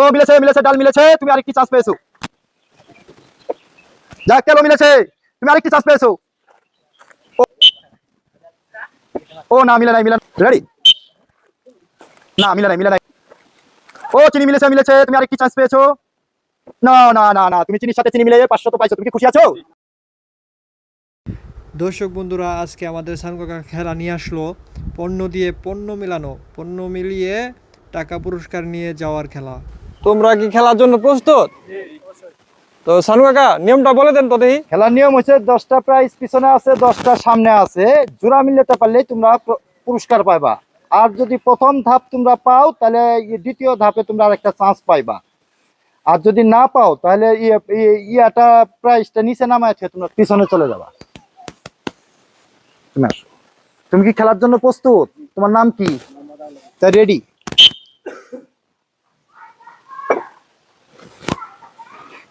ও মিলেছে মিলেছে, ডাল মিলেছে, তুমি আরেকটি চান্স পেয়েছ। মিলেছে, তুমি আরেকটি চান্স পেয়েছ। ও- না, মিলে নাই, মিলে রেডি না, মিলে নাই মিলে নাই। ও, চিনি মিলেছে মিলেছে, তুমি আরেকটি পেয়েছ। না না না তুমি চিনির সাথে চিনি মিলে পাঁচশো তো পাইছো, তুমি কি খুশি আছো? দর্শক বন্ধুরা, আজকে আমাদের সানকাকা খেলা নিয়ে আসলো। পণ্য দিয়ে পণ্য মেলানো, পণ্য মিলিয়ে টাকা পুরস্কার নিয়ে যাওয়ার খেলা। তোমরা কি খেলার জন্য প্রস্তুত? তো সানু কাকা, নিয়মটা বলে দেন তো খেলার নিয়ম হচ্ছে দশটা প্রাইজ পিছনে আছে, দশটা সামনে আছে। জোড়া মিলাতে পারলেই তোমরা পুরস্কার পাইবা। আর যদি প্রথম ধাপ তোমরা পাও, তাহলে দ্বিতীয় ধাপে তোমরা আরেকটা চান্স পাইবা। আর যদি না পাও, তাহলে ইয়ে- ই- ইয়াটা প্রাইজটা নিচে নামায় তোমরা পিছনে চলে যাবা। তুমি কি খেলার জন্য প্রস্তুত? তোমার নাম কি? রেডি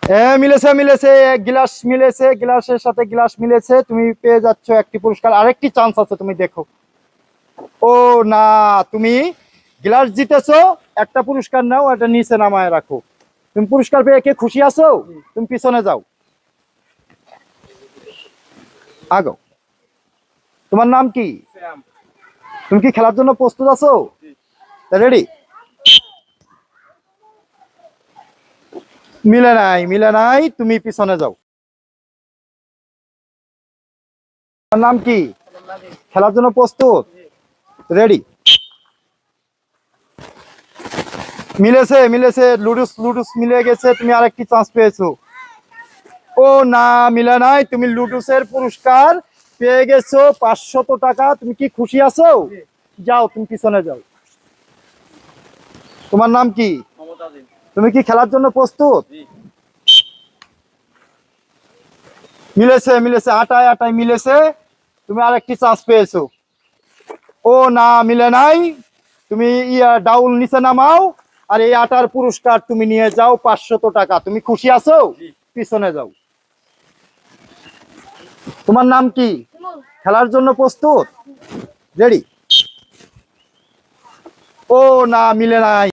হ্যাঁ মিলেছে মিলেছে এক গ্লাস মিলেছে গ্লাসের সাথে গ্লাস মিলেছে তুমি পেয়ে যাচ্ছ একটি পুরস্কার। আরেকটি চান্স আছে তুমি দেখো। ও না তুমি গ্লাস জিতেছো একটা পুরস্কার নাও এটা নিচে নামায় রাখো। তুমি পুরস্কার পেয়ে কে খুশি আছো? তুমি পিছনে যাও। আগো। তোমার নাম কি? তুমি কি খেলার জন্য প্রস্তুত আছো? রেডি মিলে নাই মিলে নাই তুমি পিছনে যাও। নাম কি? খেলার জন্য প্রস্তুত? রেডি মিলেছে মিলেছে লুডুস লুডুস মিলে গেছে তুমি আরেকটি চান্স পেয়েছ। ও না মিলে নাই তুমি লুডুসের পুরস্কার পেয়ে গেছো পাঁচশত টাকা তুমি কি খুশি আছো? যাও তুমি পিছনে যাও। তোমার নাম কি? তুমি কি খেলার জন্য প্রস্তুত? মিলেছে মিলেছে আটায় আটায় মিলেছে। তুমি আরেকটি চান্স পেয়েছ। ও না মিলে নাই। তুমি ইয়া ডাউল নিচে নামাও। আর এই আটার পুরস্কার তুমি নিয়ে যাও পাঁচশত টাকা। তুমি খুশি আছো? পিছনে যাও। তোমার নাম কি? খেলার জন্য প্রস্তুত? রেডি ও না মিলে নাই।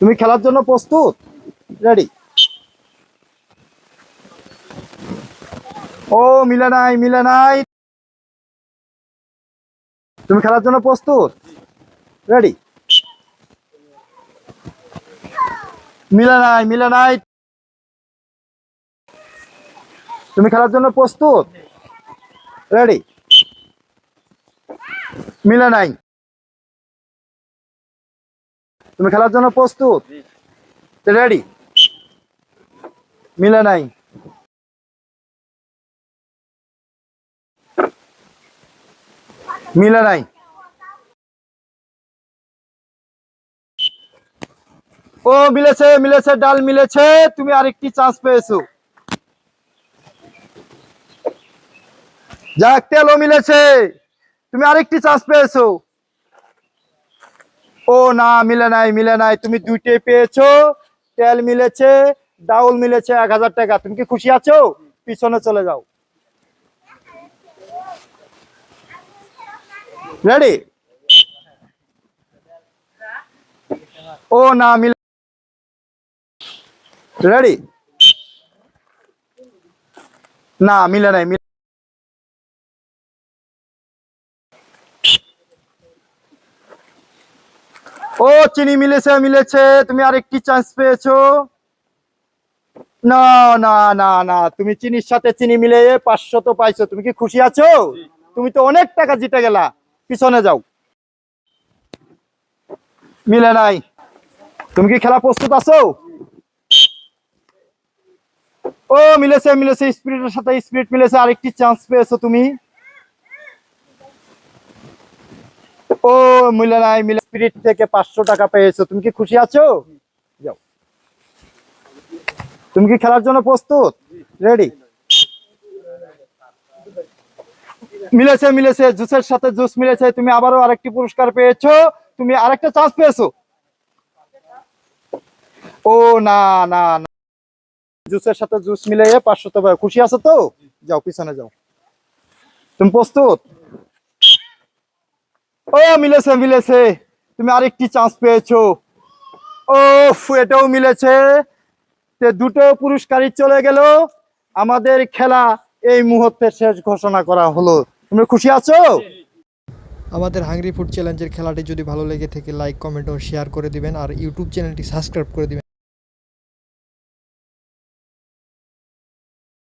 তুমি খেলার জন্য প্রস্তুত? রেডি ও মিলে নাই মিলে নাই তুমি খেলার জন্য প্রস্তুত? রেডি মিলে নাই মিলে নাই তুমি খেলার জন্য প্রস্তুত? রেডি মিলে নাই তুমি খেলার জন্য প্রস্তুত? রেডি মিলে নাই। মিলে নাই। ও মিলেছে মিলেছে ডাল মিলেছে। তুমি আরেকটি চান্স পেয়েছ। যাক তেলও মিলেছে। তুমি আরেকটি চান্স পেয়েছ। ও না, মিলে নাই মিলে নাই। তুমি দুইটাই পেয়েছ, তেল মিলেছে, ডাউল মিলেছে এক হাজার টাকা। তুমি কি খুশি আছো? পিছনে চলে যাও। রেডি ও না, মিলে রেডি না, মিলে নাই চিনি মিলেছে মিলেছে। তুমি আরেকটি চান্স পেয়েছ। না না না না। তুমি চিনির সাথে চিনি মিলে পাঁচশো তো পাইছো। তুমি কি খুশি আছো? তুমি তো অনেক টাকা জিতে গেলা। পিছনে যাও। মিলে নাই। তুমি কি খেলা প্রস্তুত আছো? ও, মিলেছে মিলেছে। স্পিরিটের সাথে স্পিরিট মিলেছে। আরেকটি চান্স পেয়েছ তুমি। ও নাই মিলে স্পিরিট থেকে পাঁচশো টাকা পেয়েছ। তুমি কি খুশি আছো? যাও। তুমি কি খেলার জন্য প্রস্তুত? রেডি মিলেছে মিলেছে, জুসের সাথে জুস মিলেছে। তুমি আবারও আরেকটি পুরস্কার পেয়েছ। তুমি আরেকটা চান্স পেয়েছ। ও, না না না। জুসের সাথে জুস মিলে পাঁচশো তো খুশি আছো তো? যাও, পিছনে যাও। তুমি প্রস্তুত? ও মিলেছে মিলেছে। তুমি আরেকটি চান্স পেয়েছ। ও এটাও মিলেছে। তে দুটো পুরস্কারই চলে গেল। আমাদের খেলা এই মুহূর্তে শেষ ঘোষণা করা হলো। তুমি খুশি আছো? আমাদের হাংরি ফুড চ্যালেঞ্জের খেলাটি যদি ভালো লেগে থাকে লাইক কমেন্ট ও শেয়ার করে দিবেন। আর ইউটিউব চ্যানেলটি সাবস্ক্রাইব করে দিবেন।